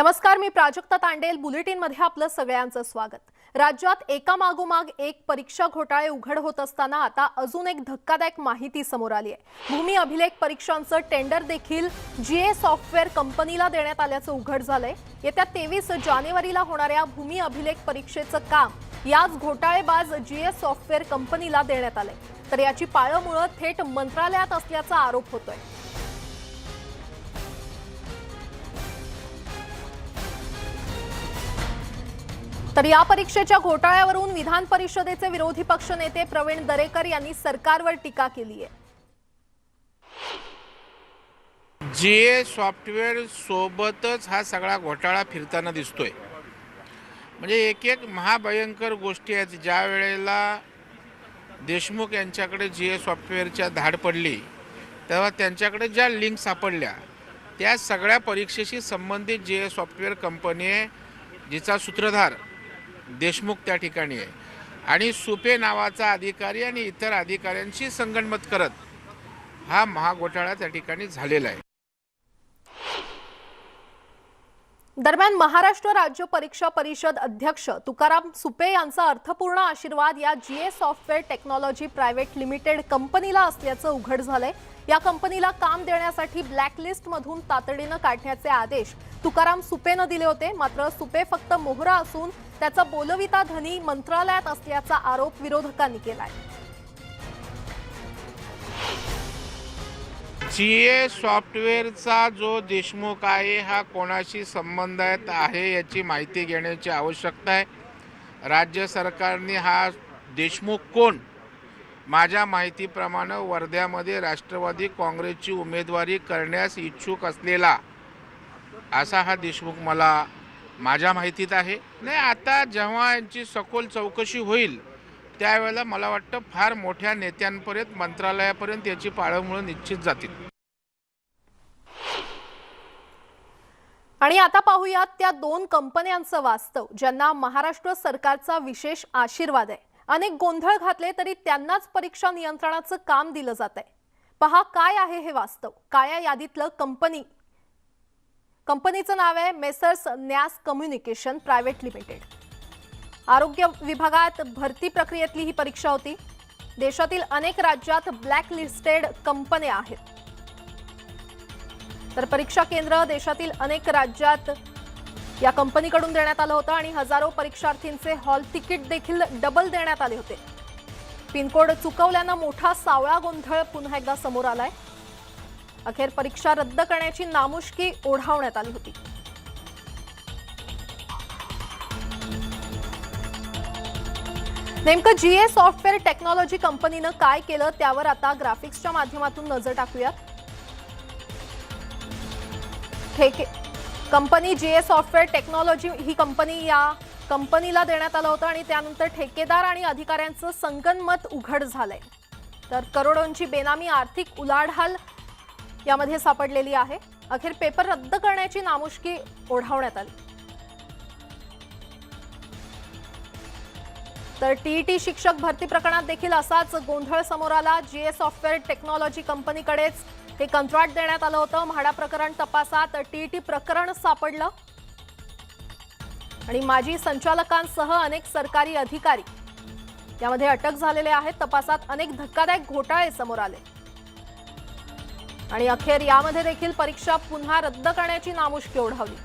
नमस्कार मी प्राजक्ता तांडेल. बुलेटिनमध्ये आपलं सगळ्यांचं स्वागत. राज्यात एकामागोमाग एक परीक्षा घोटाळे उघड होत असताना आता अजून एक धक्कादायक माहिती समोर आली आहे. भूमी अभिलेख परीक्षांचं टेंडर देखील जीए सॉफ्टवेअर कंपनीला देण्यात आल्याचं उघड झालंय. येत्या तेवीस जानेवारीला होणाऱ्या भूमी अभिलेख परीक्षेचं काम याच घोटाळेबाज जीए सॉफ्टवेअर कंपनीला देण्यात आलंय. तर याची पाळंमुळं थेट मंत्रालयात असल्याचा आरोप होतोय. तर या परीक्षेच्या घोटाळ्यावरून विधान परिषदेचे विरोधी पक्ष नेते प्रवीण दरेकर यांनी सरकारवर टीका केली आहे. जी ए सॉफ्टवेअर सोबतच हा सगळा घोटाळा फिरताना दिसतोय. म्हणजे एक एक महाभयंकर गोष्टी आहेत ज्या वेळेला देशमुख यांच्याकडे जी ए सॉफ्टवेअरच्या धाड पडली तेव्हा त्यांच्याकडे ज्या लिंक सापडल्या त्या सगळ्या परीक्षेशी संबंधित जी ए सॉफ्टवेअर कंपनी जिचा सूत्रधार देशमुख त्या ठिकाणी आहे. आणि सुपे नावाचा अधिकारी आणि इतर अधिकाऱ्यांशी संगणमत करत हा महाघोटाळा त्या ठिकाणी झालेला आहे. दरम्यान महाराष्ट्र राज्य परीक्षा परिषद अध्यक्ष तुकाराम सुपे यांचा अर्थपूर्ण आशीर्वाद या G A software technology private limited कंपनीला असल्याचं उघड झालंय. या कंपनीला काम देण्यासाठी ब्लॅकलिस्ट मधून तातडीनं काढण्याचे आदेश तुकाराम सुपेनं दिले होते. मात्र सुपे फक्त मोहरा असून त्याचा बोलविता धनी मंत्रालयात असल्याचा आरोप विरोधकांनी केलाय. जी सॉफ्टवेअरचा जो देशमुख आहे हा कोणाशी संबंधित आहे याची माहिती घेण्याची आवश्यकता आहे. राज्य सरकारने हा देशमुख कोण? माझ्या माहितीप्रमाणे वर्ध्यामध्ये राष्ट्रवादी काँग्रेसची उमेदवारी करण्यास इच्छुक असलेला असा हा देशमुख मला माझ्या माहितीत आहे. नाही आता जेव्हा यांची सखोल चौकशी होईल त्यावेळेला मला वाटतं फार मोठ्या नेत्यांपर्यंत मंत्रालयापर्यंत याची पाळंमुळं निश्चित जातील. आणि आता पाहूयात त्या दोन कंपन्यांचं वास्तव ज्यांना महाराष्ट्र सरकारचा विशेष आशीर्वाद आहे. अनेक गोंधळ घातले तरी त्यांनाच परीक्षा नियंत्रणाचं काम दिलं जात आहे पहा काय आहे हे वास्तव? काळ्या यादीतलं कंपनी कंपनीचं नाव आहे मेसर्स न्यास कम्युनिकेशन प्रायव्हेट लिमिटेड आरोग्य विभागात भरती प्रक्रियेतली ही परीक्षा होती. देशातील अनेक राज्यात ब्लॅक लिस्टेड कंपन्या आहेत. तर परीक्षा केंद्र देशातील अनेक राज्यात या कंपनीकडून देण्यात आलं होतं आणि हजारो परीक्षार्थींचे हॉल तिकीट देखील डबल देण्यात आले होते. पिनकोड चुकवल्यानं मोठा सावळा गोंधळ पुन्हा एकदा समोर आलाय. अखेर परीक्षा रद्द करण्याची नामुष्की ओढावण्यात आली होती. नेमकं जीए सॉफ्टवेअर टेक्नॉलॉजी कंपनीनं काय केलं त्यावर आता ग्राफिक्सच्या माध्यमातून नजर टाकूयात. ठेके company G A software technology he company या कंपनीला देण्यात आलं होतं आणि त्यानंतर ठेकेदार आणि अधिकाऱ्यांचं संगनमत उघड झालंय. तर करोडोंची बेनामी आर्थिक उलाढाल यामध्ये सापडलेली आहे. अखेर पेपर रद्द करण्याची नामुष्की ओढावण्यात आली. तर टीईटी शिक्षक भरती प्रकरणात देखील असाच गोंधळ समोर आला. जीए सॉफ्टवेअर टेक्नॉलॉजी कंपनीकडेच हे कंत्राट देण्यात आलं होतं. म्हाडा प्रकरण तपासात. टीईटी प्रकरण सापडलं. आणि माजी संचालकांसह अनेक सरकारी अधिकारी यामध्ये अटक झालेले आहेत. तपासात अनेक धक्कादायक घोटाळे समोर आले. आणि अखेर यामध्ये देखील परीक्षा पुन्हा रद्द करण्याची नामुष्की ओढावली.